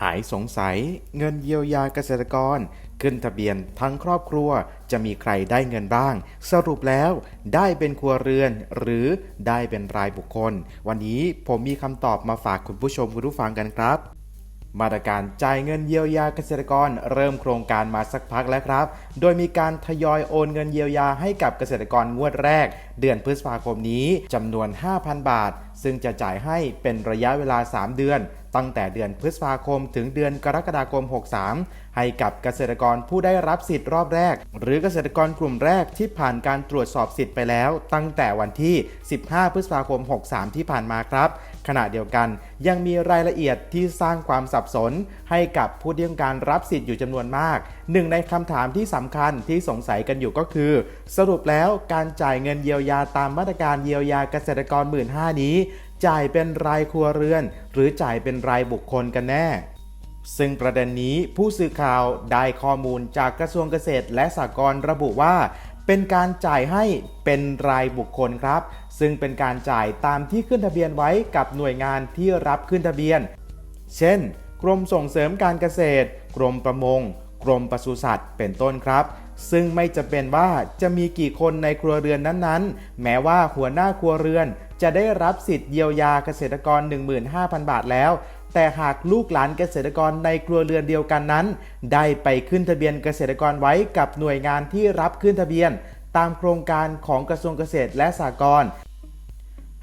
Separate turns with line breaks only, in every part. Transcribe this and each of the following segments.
หายสงสัย เงินเยียวยาเกษตรกร ขึ้นทะเบียนทั้งครอบครัวจะมีใครได้เงินบ้าง สรุปแล้วได้เป็นครัวเรือน หรือได้เป็นรายบุคคล วันนี้ผมมีคำตอบมาฝากคุณผู้ชมคุณผู้ฟังกันครับ มาตรการจ่ายเงินเยียวยาเกษตรกร เริ่มโครงการมาสักพักแล้วครับ โดยมีการทยอยโอนเงินเยียวยาให้กับเกษตรกรงวดแรก เดือนพฤษภาคมนี้จำนวน 5,000 บาท ซึ่งจะจ่ายให้เป็นระยะเวลา 3 เดือน ตั้งแต่เดือนพฤษภาคมถึงเดือนกรกฎาคม 63 ให้กับเกษตรกรผู้ได้รับสิทธิ์รอบแรก หรือเกษตรกรกลุ่มแรกที่ผ่านการตรวจสอบสิทธิ์ไปแล้ว ตั้งแต่วันที่ 15 พฤษภาคม 63 ที่ผ่านมาครับ ขณะเดียวกันยังมีรายละเอียดที่สร้างความสับสน ให้กับผู้ที่ต้องการรับสิทธิ์อยู่จำนวนมาก หนึ่งในคำถามที่สำคัญที่สงสัยกันอยู่ก็คือ สรุปแล้วการจ่ายเงินเยียวยาตามมาตรการเยียวยาเกษตรกร 1 5ื่นนี้ จ่ายเป็นรายครัวเรือน หรือจ่ายเป็นรายบุคคลกันแน่ซึ่งประเด็นนี้ผู้สื่อข่าวได้ข้อมูลจากกระทรวงเกษตรและสหกรณ์ระบุว่า เป็นการจ่ายให้เป็นรายบุคคลครับ ซึ่งเป็นการจ่ายตามที่ขึ้นทะเบียนไว้กับหน่วยงานที่รับขึ้นทะเบียน เช่น กรมส่งเสริมการเกษตร กรมประมง กรมปศุสัตว์ เป็นต้นครับ ซึ่งไม่จะเป็นว่าจะมีกี่คนในครัวเรือนนั้นๆ แม้ว่าหัวหน้าครัวเรือนจะได้รับสิทธิ์เยียวยาเกษตรกร 15,000 บาทแล้ว แต่หากลูกหลานเกษตรกรในครัวเรือนเดียวกันนั้น ได้ไปขึ้นทะเบียนเกษตรกรไว้กับหน่วยงานที่รับขึ้นทะเบียน ตามโครงการของกระทรวงเกษตรและสหกรณ์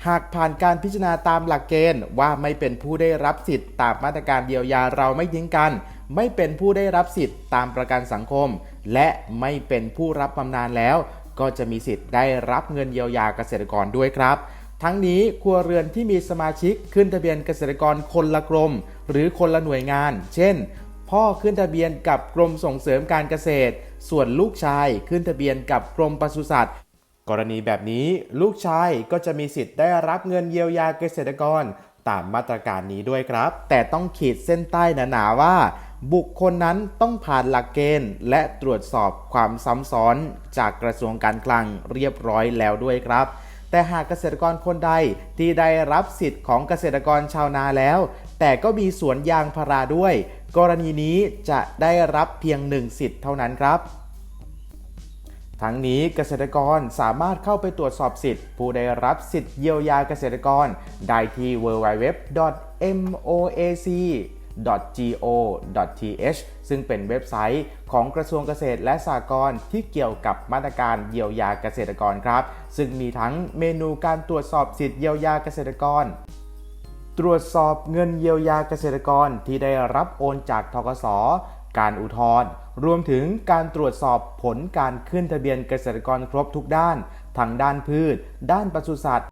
หากผ่านการพิจารณาตามหลักเกณฑ์ ว่าไม่เป็นผู้ได้รับสิทธิ์ตามมาตรการเยียวยาเราไม่ทิ้งกัน ไม่เป็นผู้ได้รับสิทธิ์ตามประกันสังคม และไม่เป็นผู้รับบำนาญแล้ว ก็จะมีสิทธิ์ได้รับเงินเยียวยาเกษตรกรด้วยครับ ทั้งนี้ครัวเรือนที่มีสมาชิกขึ้นทะเบียนเกษตรกรคนละกรม หรือคนละหน่วยงาน เช่น พ่อขึ้นทะเบียนกับกรมส่งเสริมการเกษตร ส่วนลูกชายขึ้นทะเบียนกับกรมปศุสัตว์กรณีแบบนี้ลูกชายก็จะมีสิทธิ์ได้รับเงินเยียวยาเกษตรกร ตามมาตรการนี้ด้วยครับ แต่ต้องขีดเส้นใต้หนาๆว่า บุคคลนั้นต้องผ่านหลักเกณฑ์ และตรวจสอบความซ้ำซ้อนจากกระทรวงการคลังเรียบร้อยแล้วด้วยครับ แต่หากเกษตรกรคนใดที่ได้รับสิทธิ์ของเกษตรกรชาวนาแล้ว แต่ก็มีสวนยางพาราด้วย กรณีนี้จะได้รับเพียงหนึ่งสิทธิ์เท่านั้นครับ ทั้งนี้เกษตรกรสามารถเข้าไปตรวจสอบสิทธิ์ ผู้ได้รับสิทธิ์เยียวยาเกษตรกร ได้ที่ www.moac .go.th ซึ่งเป็นเว็บไซต์ของกระทรวงเกษตรและสหกรณ์ที่เกี่ยวกับมาตรการเยียวยาเกษตรกรครับ ซึ่งมีทั้งเมนูการตรวจสอบสิทธิ์เยียวยาเกษตรกร ตรวจสอบเงินเยียวยาเกษตรกรที่ได้รับโอนจากทกสการอุทธรณ์รวมถึงการตรวจสอบผลการขึ้นทะเบียนเกษตรกรครบทุกด้าน ทั้งด้านพืช ด้านปศุสัตว์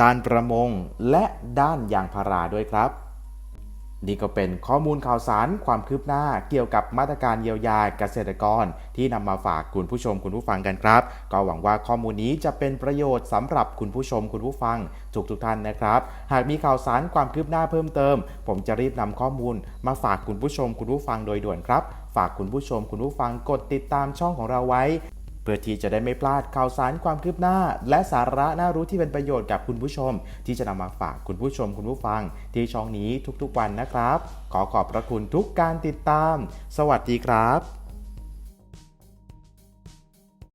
ด้านประมง และด้านยางพาราด้วยครับ นี่ก็เป็นข้อมูลข่าวสารความคืบหน้าเกี่ยวกับมาตรการเยียวยาเกษตรกร ที่นำมาฝากคุณผู้ชมคุณผู้ฟังกันครับ ก็หวังว่าข้อมูลนี้จะเป็นประโยชน์สำหรับคุณผู้ชมคุณผู้ฟังทุกทุกท่านนะครับ หากมีข่าวสารความคืบหน้าเพิ่มเติม ผมจะรีบนำข้อมูล มาฝากคุณผู้ชมคุณผู้ฟังโดยด่วนครับ ฝากคุณผู้ชมคุณผู้ฟังกดติดตามช่องของเราไว้ พื่อที่จะได้ไม่พลาดข่าวสารความคืบหน้า และสาระน่ารู้ที่เป็นประโยชน์กับคุณผู้ชม ที่จะนำมาฝากคุณผู้ชม คุณผู้ฟัง ที่ช่องนี้ทุกๆวันนะครับ ขอขอบพระคุณทุกการติดตาม สวัสดีครับ